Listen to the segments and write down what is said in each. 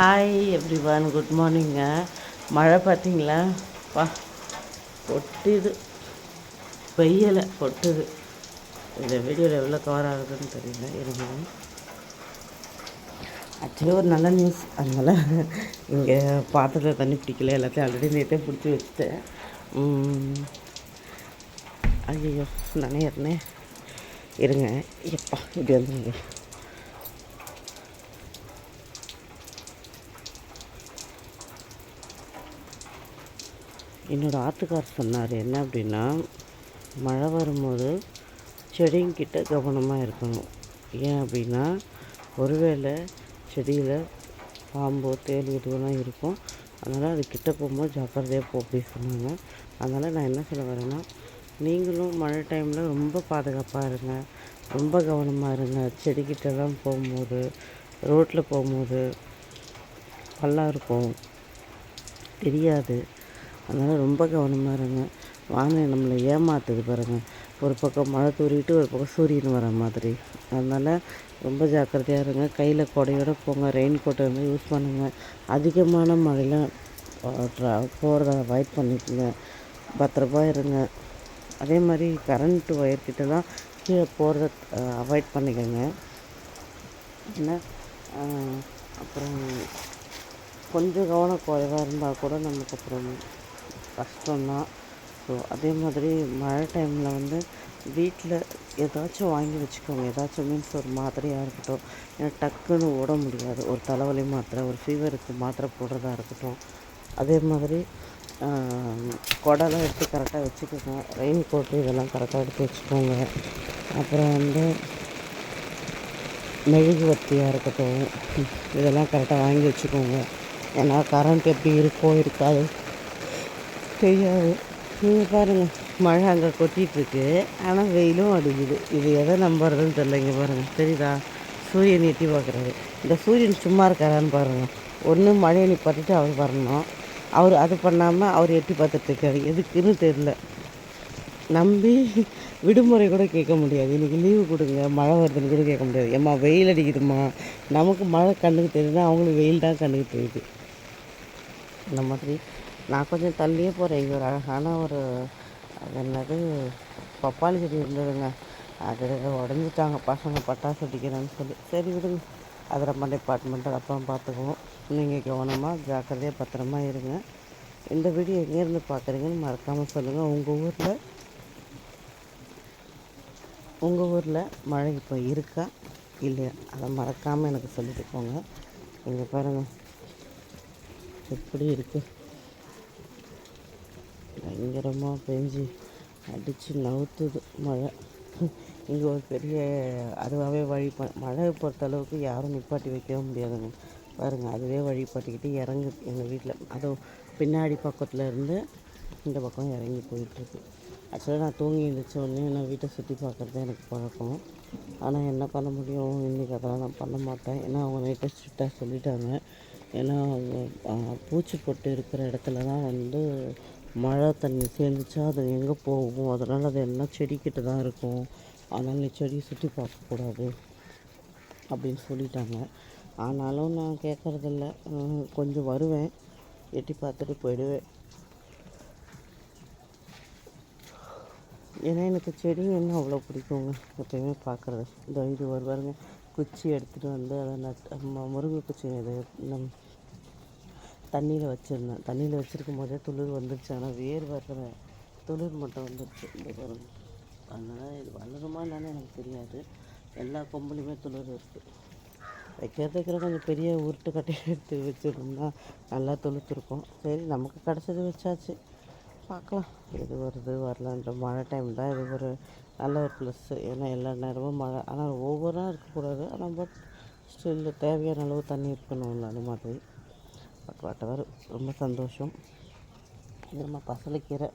Hi everyone good morning மழை பார்த்தீங்களா? வா பொட்டுது. பெய்யலை பொட்டுது. இந்த வீடியோவில் எவ்வளோ கவர் ஆகுதுன்னு தெரியல இருங்க ஆக்சுவலி ஒரு நல்ல நியூஸ் அதனால் இங்கே பாத்திரத்தில் தண்ணி பிடிக்கல. எல்லாத்தையும் ஆல்ரெடி நேற்றே பிடிச்சி வச்சுட்டேன். ஐயோ நினைக்கிறனே இருங்க. எப்பா இப்படி வந்துருங்க. என்னோடய ஆட்டுக்கார் சொன்னார் என்ன அப்படின்னா மழை வரும்போது செடிங்கிட்ட கவனமாக இருக்கணும். ஏன் அப்படின்னா ஒருவேளை செடியில் பாம்போ தேல் இதுவெல்லாம் இருக்கும் அதனால் அது கிட்ட போகும்போது ஜாக்கிரதையாக போ அப்படி சொன்னாங்க. அதனால் நான் என்ன சொல்ல வரேன்னா நீங்களும் மழை டைமில் ரொம்ப பாதுகாப்பாக இருங்க. ரொம்ப கவனமாக இருங்க. செடிக்கிட்டலாம் போகும்போது ரோட்டில் போகும்போது நல்லா இருக்கும். தெரியாது. அதனால் ரொம்ப கவனமாக இருங்க. வானிலை நம்மளை ஏமாற்றுது பாருங்கள் ஒரு பக்கம் மழை தூரிட்டு ஒரு பக்கம் சூரியன் வர மாதிரி. அதனால் ரொம்ப ஜாக்கிரதையாக இருங்க. கையில் கொடையோடு போங்க. ரெயின் கோட்டை வந்து யூஸ் பண்ணுங்கள் அதிகமான மழையில் ட்ரா போகிறத அவாய்ட் பண்ணிக்கோங்க. பத்திரமா இருங்க. அதே மாதிரி கரண்ட்டு ஒயர்கிட்டலாம் கீழே போகிறத அவாய்ட் பண்ணிக்கோங்க. ஏன்னா அப்புறம் கொஞ்சம் கவனக்குறைவாக இருந்தால் கூட நமக்கு அப்புறம் கஷ்டம்தான். ஸோ அதே மாதிரி மழை டைமில் வந்து வீட்டில் ஏதாச்சும் வாங்கி வச்சுக்கோங்க. ஏதாச்சும் மீன்ஸ் ஒரு மாத்திரையாக இருக்கட்டும். ஏன்னா டக்குன்னு ஓட முடியாது. ஒரு தலைவலி மாத்திரை ஒரு ஃபீவருக்கு மாத்திரை போடுறதா இருக்கட்டும். அதே மாதிரி குடலாம் எடுத்து கரெக்டாக வச்சுக்கோங்க. ரெயின் கோட்டு இதெல்லாம் கரெக்டாக எடுத்து வச்சுக்கோங்க. அப்புறம் வந்து மெழுகுவர்த்தியாக இருக்கட்டும். இதெல்லாம் கரெக்டாக வாங்கி வச்சுக்கோங்க. ஏன்னா கரண்ட் எப்படி இருக்கோ இருக்காது. தெரியாது நீங்கள் பாருங்கள் மழை அங்கே கொட்டிகிட்ருக்கு ஆனால் வெயிலும் அடிக்குது. இது எதை நம்புறதுன்னு தெரில இங்கே பாருங்கள் தெரியுதா? சூரியன் எட்டி பார்க்குறாரு இந்த சூரியன் சும்மா இருக்காரான்னு பாருங்கள் ஒன்று மழையை நிப்பாட்டிட்டு அவர் வரணும். அவர் அது பண்ணாமல் அவர் எட்டி பார்த்துட்ருக்காரு எதுக்குன்னு தெரில நம்பி விடுமுறை கூட கேட்க முடியாது. இன்றைக்கி லீவு கொடுங்க. மழை வருதுன்னு கூட கேட்க முடியாது. ஏம்மா வெயில் அடிக்குதுமா நமக்கு மழை கண்ணுக்கு தெரியுதுன்னா அவங்களுக்கு வெயில் தான் கண்ணுக்கு தெரியுது. அந்த மாதிரி நான் கொஞ்சம் தள்ளியே போகிறேன் இங்கே ஒரு அழகான ஒரு அது என்னது பப்பாளி செடி இருந்ததுங்க. அது உடஞ்சிட்டாங்க. பசங்க பட்டாசு அடிக்கிறேன்னு சொல்லி. சரி விடுங்க. அதை நம்ம டிபார்ட்மெண்ட்டு அப்புறம் பார்த்துக்குவோம். நீங்கள் கவனமாக ஜாக்கிரதையாக பத்திரமா இருங்க. இந்த வீடியோ எங்கேருந்து பார்க்குறீங்கன்னு மறக்காமல் சொல்லுங்கள் உங்கள் ஊரில் உங்கள் ஊரில் மழை இப்போ இருக்கா இல்லையா? அதை மறக்காமல் எனக்கு சொல்லிட்டு போங்க. இங்கே பாருங்கள் எப்படி இருக்குது பயங்கரமாக பெஞ்சி அடித்து நவுத்துது மழை. இங்கே ஒரு பெரிய அதுவாகவே வழி ப மழை பொறுத்தளவுக்கு யாரும் நிப்பாட்டி வைக்கவே முடியாதுங்க. பாருங்கள் அதுவே வழிபாட்டிக்கிட்டு இறங்கு எங்கள் வீட்டில் அதுவும் பின்னாடி பக்கத்தில் இருந்து இந்த பக்கம் இறங்கி போயிட்டுருக்கு. ஆக்சுவலாக நான் தூங்கி எழுந்திரிச்ச உடனே நான் வீட்டை சுற்றி பார்க்குறது எனக்கு பழக்கம். ஆனால் என்ன பண்ண முடியும்? இன்றைக்கி அதெல்லாம் நான் பண்ண மாட்டேன். ஏன்னா அவங்க நைட்டை ஸ்ட்ரிக்டாக சொல்லிட்டாங்க. ஏன்னா பூச்சி பொட்டு இருக்கிற இடத்துல தான் வந்து மழை தண்ணி சேர்ந்துச்சா அது எங்கே போகும்? அதனால் அது எல்லாம் செடிக்கிட்ட தான் இருக்கும். அதனால் நீ செடியை சுற்றி பார்க்கக்கூடாது அப்படின்னு சொல்லிட்டாங்க. ஆனாலும் நான் கேட்குறதில்ல. கொஞ்சம் வருவேன். எட்டி பார்த்துட்டு போயிடுவேன். ஏன்னா எனக்கு செடி என்ன அவ்வளோ பிடிக்குங்க? எப்பயுமே பார்க்குறது. இந்த இது வருவாருங்க குச்சி எடுத்துகிட்டு வந்து அதை நட் முருங்கை குச்சி இது நம் தண்ணியில் வச்சுருந்தேன். தண்ணியில் வச்சுருக்கும் போதே துளிர் வந்துருச்சு. ஆனால் வேர் வர்ற துளிர் மட்டும் வந்துருச்சு. இந்த பாருங்க. அதனால் இது வளருமா என்னன்னு எனக்கு தெரியாது. எல்லா கொம்புலையுமே துளிர் இருக்குது வைக்கிறதுக்கிற கொஞ்சம் பெரிய உருட்டு கட்டி எடுத்து வச்சுருந்தோம்னா நல்லா துளுத்துருக்கும் சரி நமக்கு கிடச்சது வச்சாச்சு. பார்க்கலாம். எது வருது வரலான்ற மழை டைம் தான். இது ஒரு நல்ல ஒரு ப்ளஸ்ஸு ஏன்னா எல்லா நேரமும் மழை. ஆனால் ஒவ்வொரு இருக்கக்கூடாது. ஆனால் பட் ஸ்டில் தேவையான அளவு தண்ணி இருக்கணும்ல அந்த மாதிரி. பட் வாட்டவர் ரொம்ப சந்தோஷம். இது நம்ம பசலைக்கீரை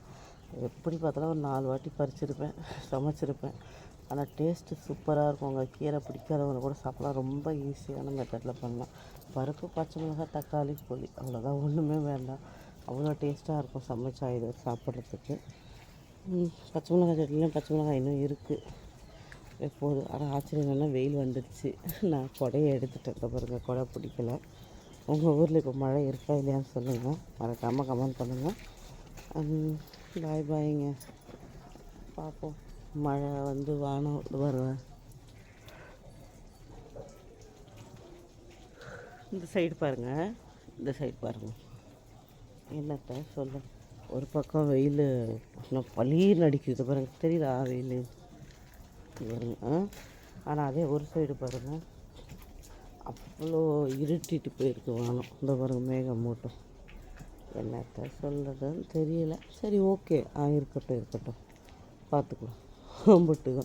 எப்படி பார்த்தாலும் ஒரு நாலு வாட்டி பறிச்சிருப்பேன் சமைச்சிருப்பேன். ஆனால் டேஸ்ட்டு சூப்பராக இருக்கும் உங்கள் கீரை பிடிக்காதவங்க கூட சாப்பிடலாம். ரொம்ப ஈஸியான மெத்தடில் பண்ணலாம். பருப்பு பச்சை மிளகாய் தக்காளி புளி. அவ்வளோதான் ஒன்றுமே வேண்டாம். அவ்வளோ டேஸ்ட்டாக இருக்கும் சமைச்சா இது சாப்பிட்றதுக்கு. பச்சை மிளகாய் செடியிலையும் பச்சை மிளகாய் இன்னும் இருக்குது எப்போது ஆனால் ஆச்சரியம் என்னென்னா வெயில் வந்துடுச்சு. நான் கொடையை எடுத்துட்டேன். பாருங்கள் கொடை பிடிக்கல. உங்கள் ஊரில் இப்போ மழை இருக்கா இல்லையான்னு சொல்லுங்கள் மறக்காமல் கமெண்ட் பண்ணுங்கள் பாய் பாய்ங்க பார்ப்போம் மழை வந்து வானம் வருவேன் இந்த சைடு பாருங்கள் இந்த சைடு பாருங்கள் என்னத்தை சொல்ல? ஒரு பக்கம் வெயில் இன்னும் பளிர்னு அடிக்குது பாருங்கள் தெரியுதா வெயில்? இது பாருங்க ஆனால் அதே ஒரு சைடு பாருங்கள் அவ்வளோ இருட்டிட்டு போயிருக்கு வானம். இந்த பாருங்க மேகம் மூட்டம். என்னத்த சொல்கிறதுன்னு தெரியல. சரி ஓகே. ஆ இருக்கட்டும் இருக்கட்டும். பார்த்துக்கலாம். போட்டுக்கோ.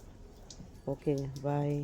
ஓகேங்க. பாய்.